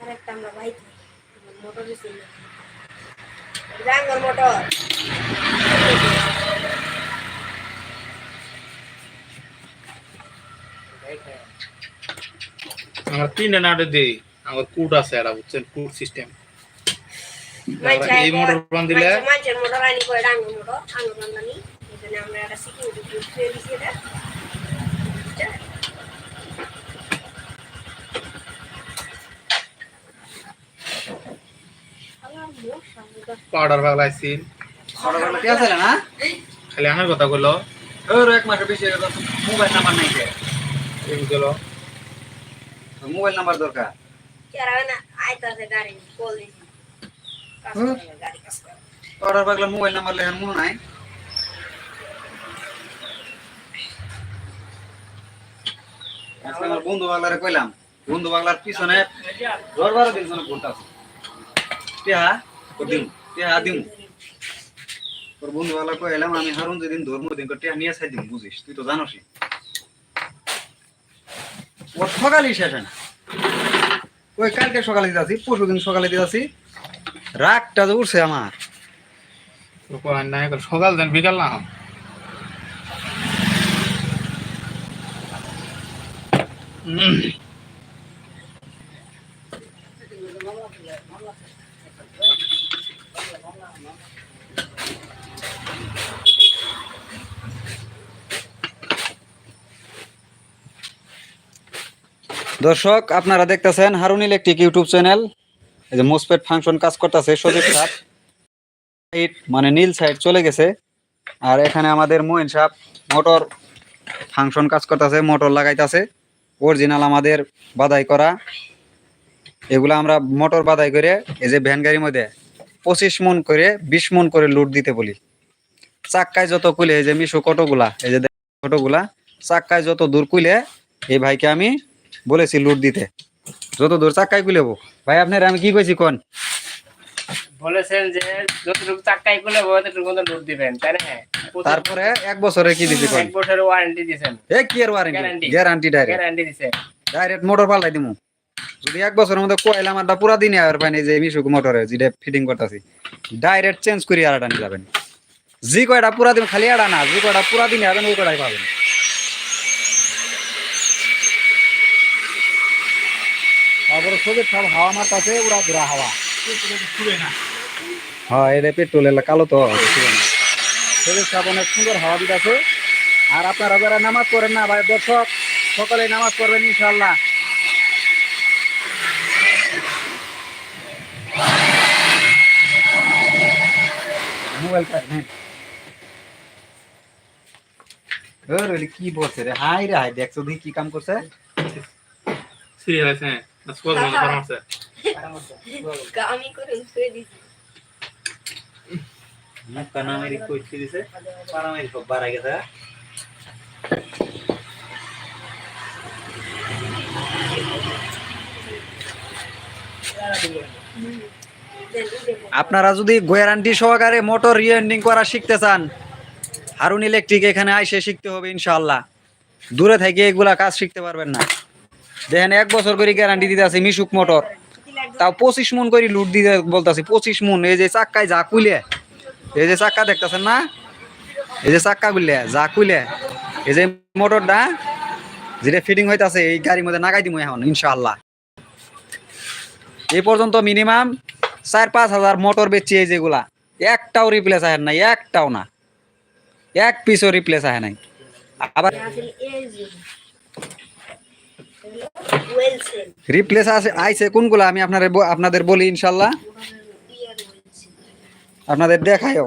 আরেকটা আমরা bike motor ডাঙ্গর motor তিন নাটে দিই আমার কুট আছে এটা বুঝছেন? কুট সিস্টেম এই মোটর দিলে পাউডার পাগলাইছি খালি আমার কথা বলল ওর এক মাসের বেশি মোবাইল নাম্বার নাই গেল মোবাইল নাম্বার দরকার। অর্ডার পাগলা মোবাইল নাম্বার লেখার মনে নাই আমার বন্ধু কইলাম বন্ধু বাগলার পিছনে দশ বারো দিন জন্য ঘুরতে আছে ওর দিম টিহা দিম তোর বন্ধু বাগলা কইলাম আমি হারুন যেদিন ধর্ম দিন টিহা নিয়ে দিম বুঝিস তুই তো জানোসই ওর সকালেই শেষ হয় না ওই কালকে সকালে দিতে আসি পরশু দিন সকালে দিতে রাগটা যে উঠছে আমার। সকাল দেন বিকাল না? উম, দর্শক, আপনারা দেখতেছেন হারুন ইলেকট্রিক ইউটিউব চ্যানেল। এই যে মোসপেট ফাংশন কাজ করতেছে, সজীব সাহেব সাইড মানে নীল সাইড চলে গেছে। আর এখানে আমাদের মোহিন সাহেব মোটর ফাংশন কাজ করতেছে, মোটর লাগাইতেছে। অরিজিনাল আমাদের বাদাই করা। এগুলো আমরা মোটর বাদাই করে, এই যে ভ্যান গাড়ির মধ্যে পঁচিশ মন করে, বিশ মন করে লুট দিতে বলি। চাক্কায় যত কুলে, এই যে মিশু কটোগুলা এই যে কটোগুলা চাক্কায় যত দূর কুলে, এই ভাইকে আমি বলেছি লুট দিতে। যত দূর চাক্কায় কুলেবো ভাই আপনার আমি কি কইছি কোন? বলেছেন যে যতটুকু চাক্কাই খুলে ততটুকু মতো লুট দিবেন তাই না? তারপরে এক বছরে কি দিছি কোন? এক বছরের ওয়ারেন্টি দিছেন। এ কি এর ওয়ারেন্টি গ্যারান্টি ডাইরেক্ট গ্যারান্টি দিছে। ডাইরেক্ট মোটর পাল্টাই দিমু। যদি এক বছরের মধ্যে কোয়েল আমারটা পুরা দিনে আর পাইনি যে মিশুক মোটরে যেটা ফিটিং করতেছি ডাইরেক্ট চেঞ্জ করি আর নিয়ে যাবেন। জি কয়টা পুরা দিন খালি আড়া না জি কয়টা পুরা দিনে আবেন ওই কয়টাই পাবেন। তারপরে সব হাওয়া হাওয়া। হ্যাঁ এটা কালো তো। সবের সব অনেক সুন্দর হাওয়া দিতেছে। আর আপনারা যারা নামাজ পড়েন না ভাই দর্শক সকালে নামাজ পড়বেন ইনশাল্লাহ মোবাইল হ্যাঁ। ওর কি বলছে রে? হাই রে হাই দেখছ দেখি কি কাম করছে? সিরিয়াল আছে না স্কোর বন্ধ করা আছে গামি করে উঠে দিছি। মুক্কা নামের দিছে। পারামের সব বাড়া গেছে। আপনারা যদি গ্যারান্টি সহকারে মোটর রিএন্ডিং করা শিখতে চান হারুন ইলেকট্রিক এখানে আইসে শিখতে হবে ইনশাল্লাহ দূরে থেকে এগুলা কাজ শিখতে পারবেন না। দেখেন, এক বছর করে গ্যারান্টি দিতে আছে মিশুক মোটর তাও পঁচিশ মন করে লুট দিতে বলতেছি, পঁচিশ মন। এই যে চাক্কায় যা কুলে এই যে চাক্কা দেখতেছেন না? এই যে চাক্কা গুলে যা কুলে এই যে মোটরটা যেটা ফিটিং হইতাছে, এই গাড়ির মধ্যে নাগাই দিব এখন, ইনশাআল্লাহ। এই পর্যন্ত মিনিমাম চার পাঁচ হাজার মোটর বেচছি এই যেগুলা। একটাও রিপ্লেস আহে নাই, একটাও না। এক পিসও রিপ্লেস আহে নাই। আবার রিপ্লেস আছে আইছে কোনগুলা আমি আপনাদের আপনাদের বলি ইনশাল্লাহ আপনাদের দেখায়ও